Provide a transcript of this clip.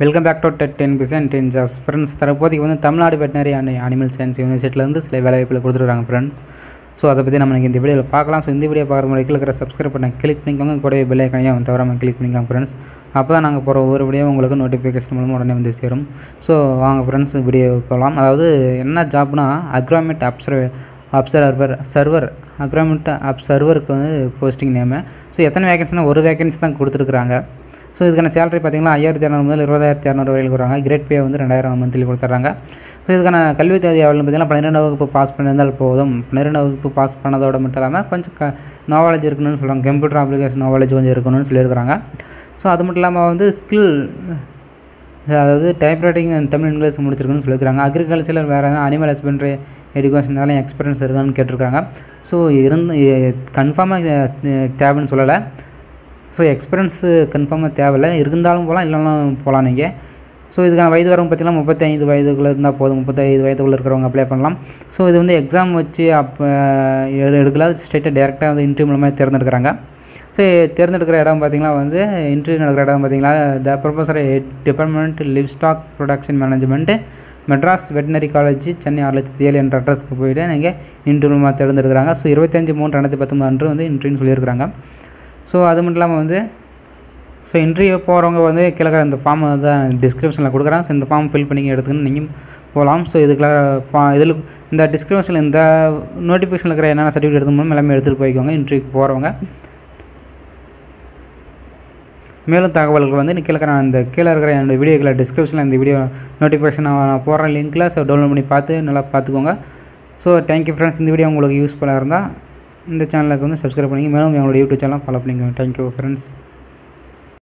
Welcome back to டெட் டென் பிசன் டென் ஜாஸ் ஃப்ரெண்ட்ஸ் தற்போதைக்கு வந்து Tamil Nadu veterinary and animal science யூனிவர்சிட்டிலேருந்து சில வேலைவாய்ப்பில் கொடுத்துருக்காங்க ஃப்ரெண்ட்ஸ் ஸோ அதை பற்றி நம்ம இந்த வீடியோவில் பார்க்கலாம். ஸோ இந்த வீடியோ பார்க்குற மாதிரி இருக்கிற சப்ஸ்கிரைப் பண்ண கிளிக் பண்ணிக்கோங்க. கூடவே பெல் ஐக்கனையும் வந்து தவறாமல் கிளிக் பண்ணிக்கோங்க ஃப்ரெண்ட்ஸ் அப்போ தான் நாங்கள் போகிற ஒவ்வொரு வீடியோ உங்களுக்கு நோட்டிஃபிகேஷன் மூலமாக உடனே வந்து சேரும். ஸோ வாங்க ஃப்ரெண்ட்ஸ் வீடியோ போகலாம் அதாவது என்ன ஜாப்னா அக்ராமெட் அப்சர்வே அப்சர்வர் சர்வர் அக்ராமெண்ட் அப் சர்வருக்கு வந்து போஸ்டிங் நேமு ஸோ எத்தனை வேகன்சினா ஒரு வேகன்சி தான் கொடுத்துருக்குறாங்க. ஸோ இதுக்கான சேலரி பார்த்தீங்கன்னா ஐயாயிரத்தி இரநூறு முதல் இருபதாயிரத்தி இரநூறு வரையில் கொடுக்குறாங்க. கிரேட் பே வந்து ரெண்டாயிரம் மந்த்லி கொடுத்துட்றாங்க. ஸோ இதுக்கான கல்வி தேதி அவள் பார்த்தீங்கன்னா பன்னிரெண்டு வகுப்பு பாஸ் பண்ணியிருந்தால் போதும். பன்னிரெண்டு வகுப்பு பாஸ் பண்ணதோட மட்டும் இல்லாமல் கொஞ்சம் க நாலேஜ் இருக்கணும்னு சொல்கிறாங்க கம்ப்யூட்டர் அப்ளிகேஷன் நாலேஜ் கொஞ்சம் இருக்கணும்னு சொல்லியிருக்கிறாங்க. ஸோ அது மட்டும் இல்லாமல் வந்து ஸ்கில் அதாவது டைப்ரைட்டிங் அண்ட் தமிழ் இங்கிலீஷ் முடிச்சிருக்குன்னு சொல்லியிருக்காங்க அக்ரிகல்ச்சரில் வேறு எதனா அனிமல் ஹஸ்பண்ட்ரி எஜுகேஷன் இதெல்லாம் எக்ஸ்பீரியன்ஸ் இருக்கான்னு கேட்டிருக்காங்க ஸோ இருந்து கன்ஃபார்மாக தேவைன்னு சொல்லலை. ஸோ எக்ஸ்பீரியன்ஸு கன்ஃபார்மாக தேவையில்லை. இருந்தாலும் போகலாம் இல்லைனாலும் போகலாம் நீங்கள் ஸோ இதுக்கான வயது வரவங்க பார்த்தீங்கன்னா முப்பத்தைந்து வயதுக்குள்ளே இருந்தால் போதும். முப்பத்தைந்து வயதுக்குள்ளே இருக்கிறவங்க அப்ளை பண்ணலாம். ஸோ இது வந்து எக்ஸாம் வச்சு அப்போ எடுக்கல. ஸ்ட்ரெயிட்டாக டேரெக்டாக வந்து இன்டர்வியூ மூலமாக தேர்ந்தெடுக்கிறாங்க. ஸோ தேர்ந்தெடுக்கிற இடம் பார்த்திங்கன்னா வந்து இன்டர்வியூ நடக்கிற இடம் பார்த்திங்கன்னா the professor department livestock production management Madras veterinary college Chennai ஆறு லட்சத்தி ஏழு என்ற அட்ரஸ்க்கு போயிட்டு நீங்கள் இன்டர்வியூ மூலமாக தேர்ந்தெடுக்கிறாங்க. ஸோ இருபத்தஞ்சி மூணு ரெண்டாயிரத்தி பத்தொம்பது அன்று வந்து இன்டர்வியூன்னு சொல்லியிருக்கிறாங்க. ஸோ அது மட்டும் இல்லாமல் வந்து ஸோ இன்டர்வியூ போகிறவங்க வந்து கிழக்க இந்த ஃபார்ம் தான் டிஸ்கிரிப்ஷனில் கொடுக்குறேன் ஸோ இந்த ஃபார்ம் ஃபில் பண்ணி எடுத்துக்கணும். நீங்கள் போகலாம் ஸோ இதுக்குள்ள ஃபா இதில் இந்த டிஸ்கிரிப்ஷனில் இந்த நோட்டிஃபிகேஷனில் இருக்கிற என்னென்ன சர்டிஃபிகேட் எடுத்து எல்லாமே எடுத்துகிட்டு போய்க்கோங்க இன்டர்வியூக்கு போகிறவங்க மேலும் தகவல்கள் வந்து கீழே நான் இந்த கீழே இருக்கிற என்னோடய வீடியோக்களை டிஸ்கிரிப்ஷனில் இந்த வீடியோ நோட்டிஃபிகேஷன் நான் போடுற லிங்க்கில் ஸோ டவுன்லோட் பண்ணி பார்த்து நல்லா பார்த்துக்கோங்க. ஸோ தேங்க்யூ ஃப்ரெண்ட்ஸ் இந்த வீடியோ உங்களுக்கு யூஸ்ஃபுல்லாக இருந்தால் இந்த சேனலுக்கு வந்து சப்ஸ்கிரைப் பண்ணிங்க மேலும் எங்களோட யூடியூப் சேனல் ஃபாலோ பண்ணிக்கோங்க. Thank you friends